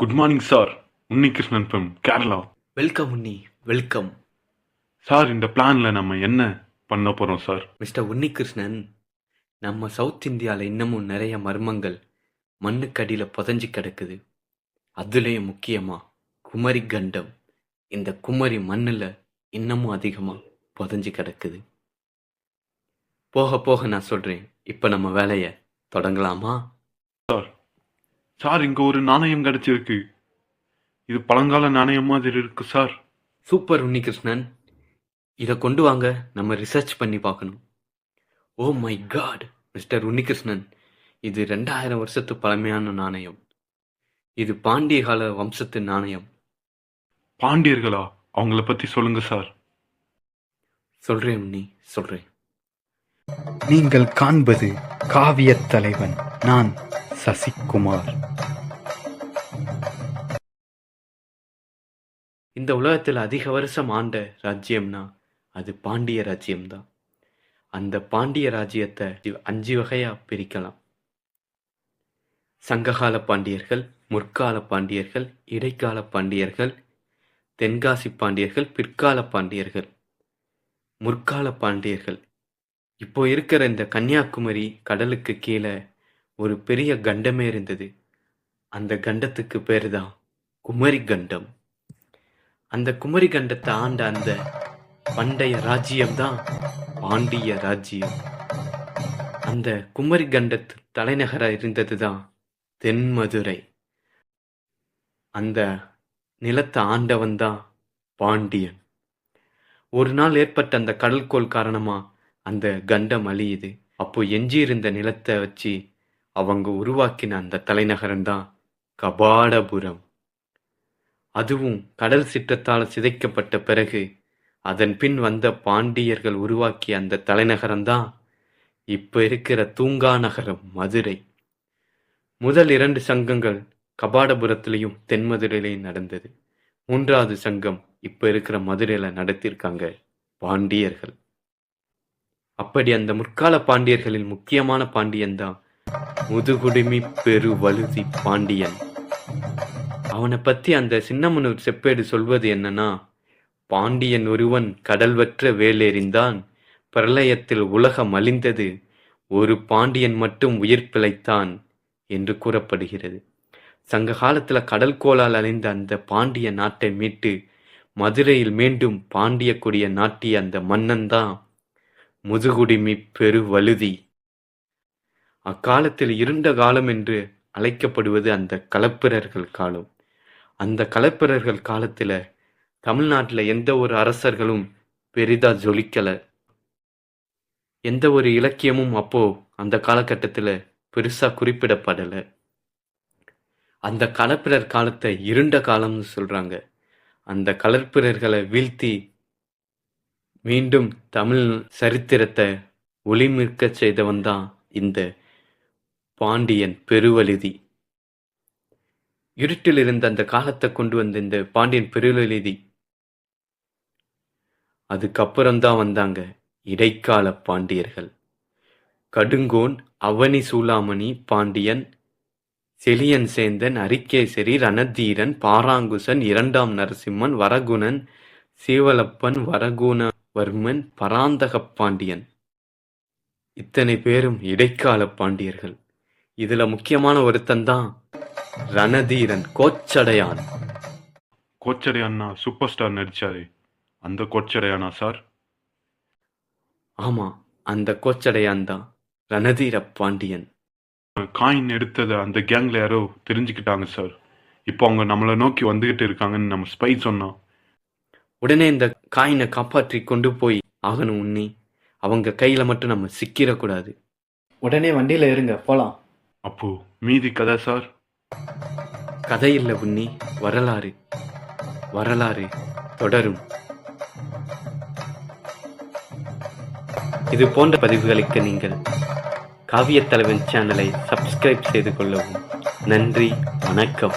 Good morning sir Unnikrishnan from Kerala welcome Unni. Welcome sir இந்த பிளான்ல நம்ம என்ன பண்ண போறோம் சார் மிஸ்டர் உன்னிகிருஷ்ணன் நம்ம சவுத் இந்தியாவில் இன்னமும் நிறைய மர்மங்கள் மண்ணுக்கடியில் புதஞ்சு கிடக்குது. அதுலேயும் முக்கியமாக குமரி கண்டம். இந்த குமரி மண்ணில் இன்னமும் அதிகமாக புதஞ்சு கிடக்குது. போக போக நான் சொல்கிறேன் இப்போ நம்ம வேலையை தொடங்கலாமா? சார் இங்க ஒரு நாணயம் கிடைச்சிருக்கு. இது பழங்கால நாணயம் மாதிரி இருக்கு சார். சூப்பர் உன்னிகிருஷ்ணன். இதை கொண்டு வாங்க நம்ம ரிசர்ச் பண்ணி பார்க்கணும். Oh my God mister Unnikrishnan. இது ரெண்டாயிரம் வருஷத்து பழமையான நாணயம். இது பாண்டிய கால வம்சத்து நாணயம். பாண்டியர்களா? அவங்கள பத்தி சொல்லுங்க சார். சொல்றேன் உன்னி சொல்றேன். நீங்கள் காண்பது காவியத் தலைவன். நான் சசிகுமார் இந்த உலகத்தில் அதிக வருஷம் ஆண்ட ராஜ்யம்னா அது பாண்டிய ராஜ்யம்தான். அந்த பாண்டிய ராஜ்யத்தை அஞ்சு வகையா பிரிக்கலாம். சங்ககால பாண்டியர்கள் முற்கால பாண்டியர்கள் இடைக்கால பாண்டியர்கள் தென்காசி பாண்டியர்கள் பிற்கால பாண்டியர்கள் முற்கால பாண்டியர்கள். இப்போ இருக்கிற இந்த கன்னியாகுமரி கடலுக்கு கீழே ஒரு பெரிய கண்டமே இருந்தது. அந்த கண்டத்துக்கு பேர் தான் குமரி கண்டம். அந்த குமரி கண்டத்தை ஆண்ட அந்த பண்டைய ராஜ்யம்தான் பாண்டிய ராஜ்யம். அந்த குமரி கண்டத்து தலைநகரா இருந்ததுதான் தென்மதுரை. அந்த நிலத்தை ஆண்டவன் தான் பாண்டியன். ஒரு நாள் ஏற்பட்ட அந்த கடல்கோள் காரணமாக அந்த கண்டம் அழியுது. அப்போ எஞ்சியிருந்த நிலத்தை வச்சு அவங்க உருவாக்கின அந்த தலைநகரம் தான் கபாடபுரம். அதுவும் கடல் சிற்றத்தால் சிதைக்கப்பட்ட பிறகு அதன் பின் வந்த பாண்டியர்கள் உருவாக்கிய அந்த தலைநகரம்தான் இப்ப இருக்கிற தூங்கா நகரம் மதுரை. முதல் இரண்டு சங்கங்கள் கபாடபுரத்திலையும் தென்மதுரையிலையும் நடந்தது. மூன்றாவது சங்கம் இப்ப இருக்கிற மதுரையில நடத்தியிருக்காங்க பாண்டியர்கள். அப்படி அந்த முற்கால பாண்டியர்களில் முக்கியமான பாண்டியன் தான் முதுகுடுமி பெருவழுதி பாண்டியன். அவனை பத்தி அந்த சின்னமனூர் செப்பேடு சொல்வது என்னன்னா பாண்டியன் ஒருவன் கடல்வற்ற வேலேறிந்தான் பிரளயத்தில் உலகம் அழிந்தது ஒரு பாண்டியன் மட்டும் உயிர் பிழைத்தான் என்று கூறப்படுகிறது. சங்க காலத்துல கடல் கோளால் அழிந்த அந்த பாண்டிய நாட்டை மீட்டு மதுரையில் மீண்டும் பாண்டிய கொடிய நாட்டிய அந்த மன்னன் தான் முதுகுடிமி பெருவழுதி அக்காலத்தில் இருண்ட காலம் என்று அழைக்கப்படுவது அந்த கலப்பிரர்கள் காலம். அந்த கலப்பிரர்கள் காலத்தில் தமிழ்நாட்டில் எந்த ஒரு அரசர்களும் பெரிதா ஜொலிக்கல. எந்த ஒரு இலக்கியமும் அப்போ அந்த காலகட்டத்தில் பெருசா குறிப்பிடப்படலை. அந்த கலப்பிரர் காலத்தை இருண்ட காலம்னு சொல்றாங்க. அந்த கலப்பிரர்களை வீழ்த்தி மீண்டும் தமிழ் சரித்திரத்தை ஒளிமிர்க்க செய்தவன் தான் இந்த பாண்டியன் பெருவழுதி. இருட்டில் இருந்த அந்த காலத்தை கொண்டு வந்த இந்த பாண்டியன் பெருவழுதி. அதுக்கப்புறம் தான் வந்தாங்க இடைக்கால பாண்டியர்கள். கடுங்கோன் அவனி சூளாமணி பாண்டியன் செலியன் சேந்தன் அரிக்கேசரி ரணதீரன் பாராங்குசன் இரண்டாம் நரசிம்மன் வரகுணன் சீவலப்பன் வரகுணவர்மன் பராந்தக பாண்டியன். இத்தனை பேரும் இடைக்கால பாண்டியர்கள். இதுல முக்கியமான ஒருத்தன் தான் ரணதீரன் கோச்சடையான். கோச்சடை அண்ணா சூப்பர் ஸ்டார் நடிச்சாரு. அந்த கோச்சடையானா சார் ஆமா அந்த கோச்சடையான் தான் ரணதீர பாண்டியன். காயின் எடுத்ததை அந்த கேங்ல யாரோ தெரிஞ்சுக்கிட்டாங்க சார் இப்போ அவங்க நம்மளை நோக்கி வந்துகிட்டு இருக்காங்கன்னு நம்ம ஸ்பை சொன்னோம். உடனே இந்த காயினை காப்பாற்றி கொண்டு போய் ஆகணும் உன்னி. அவங்க கையில மட்டும் நம்ம சிக்கிடக்கூடாது உடனே வண்டியில இருங்க போலாம். அப்போ மீதி கதை சார்? கதை இல்ல உன்னி வரலாறு. வரலாறு தொடரும். இது போன்ற பதிவுகளுக்கு நீங்கள் காவியத் தலைவன் சேனலை சப்ஸ்கிரைப் செய்து கொள்ளவும். நன்றி வணக்கம்.